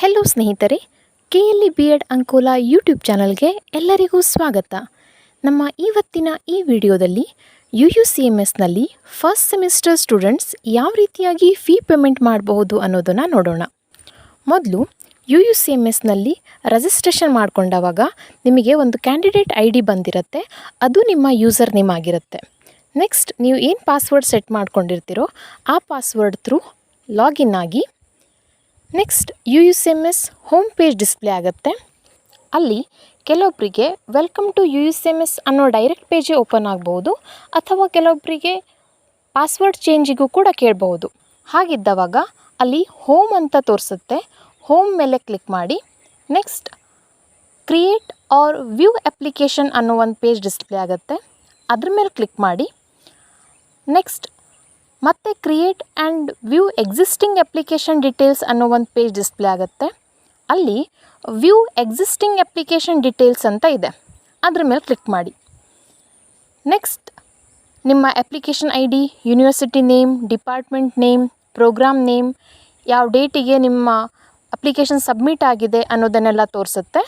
Hello ಸ್ನೇಹಿತರೆ K L E B Ed Ankola YouTube ಚಾನಲ್ಗೆ ಎಲ್ಲರಿಗೂ ಸ್ವಾಗತ. ನಮ್ಮ ಇವತ್ತಿನ ಈ ವಿಡಿಯೋದಲ್ಲಿ ಯು ಯು ಸಿ ಎಂ ಎಸ್ನಲ್ಲಿ ಫಸ್ಟ್ ಸೆಮಿಸ್ಟರ್ ಸ್ಟೂಡೆಂಟ್ಸ್ ಯಾವ ರೀತಿಯಾಗಿ ಫೀ ಪೇಮೆಂಟ್ ಮಾಡಬಹುದು ಅನ್ನೋದನ್ನು ನೋಡೋಣ. ಮೊದಲು ಯು ಯು ಸಿ ಎಂ ಎಸ್ನಲ್ಲಿ ರಿಜಿಸ್ಟ್ರೇಷನ್ ಮಾಡಿಕೊಂಡವಾಗ ನಿಮಗೆ ಒಂದು ಕ್ಯಾಂಡಿಡೇಟ್ ಐ ಡಿ ಬಂದಿರುತ್ತೆ, ಅದು ನಿಮ್ಮ ಯೂಸರ್ ನೇಮ್ ಆಗಿರುತ್ತೆ. ನೆಕ್ಸ್ಟ್ ನೀವು ಏನು ಪಾಸ್ವರ್ಡ್ ಸೆಟ್ ಮಾಡ್ಕೊಂಡಿರ್ತೀರೋ ಆ ಪಾಸ್ವರ್ಡ್ ಥ್ರೂ ಲಾಗಿನ್ ಆಗಿ next U U C M S home page display ಆಗುತ್ತೆ. ಅಲ್ಲಿ ಕೆಲವೊಬ್ಬರಿಗೆ welcome to U U C M S ಅನ್ನೋ ಡೈರೆಕ್ಟ್ ಪೇಜೇ ಓಪನ್ ಆಗ್ಬೋದು ಅಥವಾ ಕೆಲವೊಬ್ಬರಿಗೆ ಪಾಸ್ವರ್ಡ್ ಚೇಂಜಿಗೂ ಕೂಡ ಕೇಳಬಹುದು. ಹಾಗಿದ್ದವಾಗ ಅಲ್ಲಿ ಹೋಮ್ ಅಂತ ತೋರಿಸುತ್ತೆ. ಹೋಮ್ ಮೇಲೆ ಕ್ಲಿಕ್ ಮಾಡಿ. Next create or view application ಅನ್ನೋ ಒಂದು ಪೇಜ್ ಡಿಸ್ಪ್ಲೇ ಆಗುತ್ತೆ. ಅದ್ರ ಮೇಲೆ ಕ್ಲಿಕ್ ಮಾಡಿ. ನೆಕ್ಸ್ಟ್ ಮತ್ತೆ create and view existing application details ಅನ್ನೋ ಒಂದು ಪೇಜ್ ಡಿಸ್ಪ್ಲೇ ಆಗುತ್ತೆ. ಅಲ್ಲಿ ವ್ಯೂ ಎಕ್ಸಿಸ್ಟಿಂಗ್ ಅಪ್ಲಿಕೇಶನ್ ಡೀಟೇಲ್ಸ್ ಅಂತ ಇದೆ. ಅದ್ರ ಮೇಲೆ ಕ್ಲಿಕ್ ಮಾಡಿ. ನೆಕ್ಸ್ಟ್ ನಿಮ್ಮ application I D university name department name program name ಯಾವ ಡೇಟಿಗೆ ನಿಮ್ಮ ಅಪ್ಲಿಕೇಶನ್ ಸಬ್ಮಿಟ್ ಆಗಿದೆ ಅನ್ನೋದನ್ನೆಲ್ಲ ತೋರಿಸುತ್ತೆ.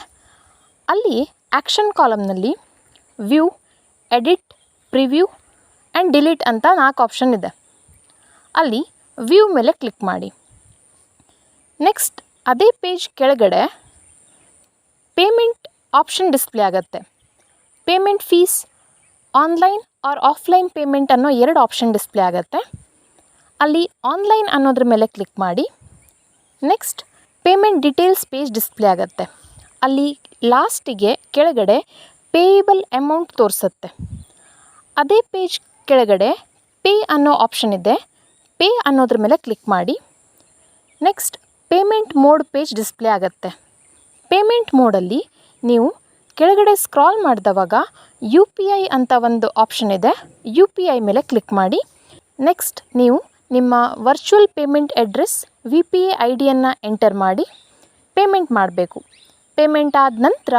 ಅಲ್ಲಿ action ಕಾಲಮ್ನಲ್ಲಿ view edit preview and delete ಅಂತ ನಾಲ್ಕು ಆಪ್ಷನ್ ಇದೆ. ಅಲ್ಲಿ ವ್ಯೂ ಮೇಲೆ ಕ್ಲಿಕ್ ಮಾಡಿ. ನೆಕ್ಸ್ಟ್ ಅದೇ ಪೇಜ್ ಕೆಳಗಡೆ ಪೇಮೆಂಟ್ ಆಪ್ಷನ್ ಡಿಸ್ಪ್ಲೇ ಆಗುತ್ತೆ. Payment fees online or offline payment ಅನ್ನೋ ಎರಡು ಆಪ್ಷನ್ ಡಿಸ್ಪ್ಲೇ ಆಗುತ್ತೆ. ಅಲ್ಲಿ ಆನ್ಲೈನ್ ಅನ್ನೋದ್ರ ಮೇಲೆ ಕ್ಲಿಕ್ ಮಾಡಿ. Next payment details page display ಆಗುತ್ತೆ. ಅಲ್ಲಿ ಲಾಸ್ಟಿಗೆ ಕೆಳಗಡೆ ಪೇಯಬಲ್ ಅಮೌಂಟ್ ತೋರಿಸುತ್ತೆ. ಅದೇ ಪೇಜ್ ಕೆಳಗಡೆ ಪೇ ಅನ್ನೋ ಆಪ್ಷನ್ ಇದೆ. ಪೇ ಅನ್ನೋದ್ರ ಮೇಲೆ ಕ್ಲಿಕ್ ಮಾಡಿ. Next payment mode page display ಆಗುತ್ತೆ. ಪೇಮೆಂಟ್ ಮೋಡಲ್ಲಿ ನೀವು ಕೆಳಗಡೆ ಸ್ಕ್ರಾಲ್ ಮಾಡಿದವಾಗ ಯು ಪಿ ಐ ಅಂತ ಒಂದು ಆಪ್ಷನ್ ಇದೆ. ಯು ಪಿ ಐ ಮೇಲೆ ಕ್ಲಿಕ್ ಮಾಡಿ. ನೆಕ್ಸ್ಟ್ ನೀವು ನಿಮ್ಮ virtual payment address V P I I ಡಿಯನ್ನು enter ಮಾಡಿ. ಪೇಮೆಂಟ್ ಮಾಡಬೇಕು. ಪೇಮೆಂಟ್ ಆದ ನಂತರ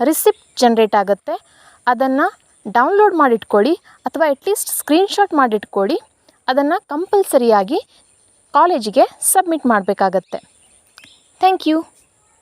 ರಿಸಿಪ್ಟ್ ಜನ್ರೇಟ್ ಆಗುತ್ತೆ. ಅದನ್ನು ಡೌನ್ಲೋಡ್ ಮಾಡಿಟ್ಕೊಳ್ಳಿ ಅಥವಾ ಅಟ್ಲೀಸ್ಟ್ ಸ್ಕ್ರೀನ್ಶಾಟ್ ಮಾಡಿಟ್ಕೊಳ್ಳಿ. ಅದನ್ನು ಕಂಪಲ್ಸರಿಯಾಗಿ ಕಾಲೇಜಿಗೆ ಸಬ್ಮಿಟ್ ಮಾಡಬೇಕಾಗತ್ತೆ. Thank you.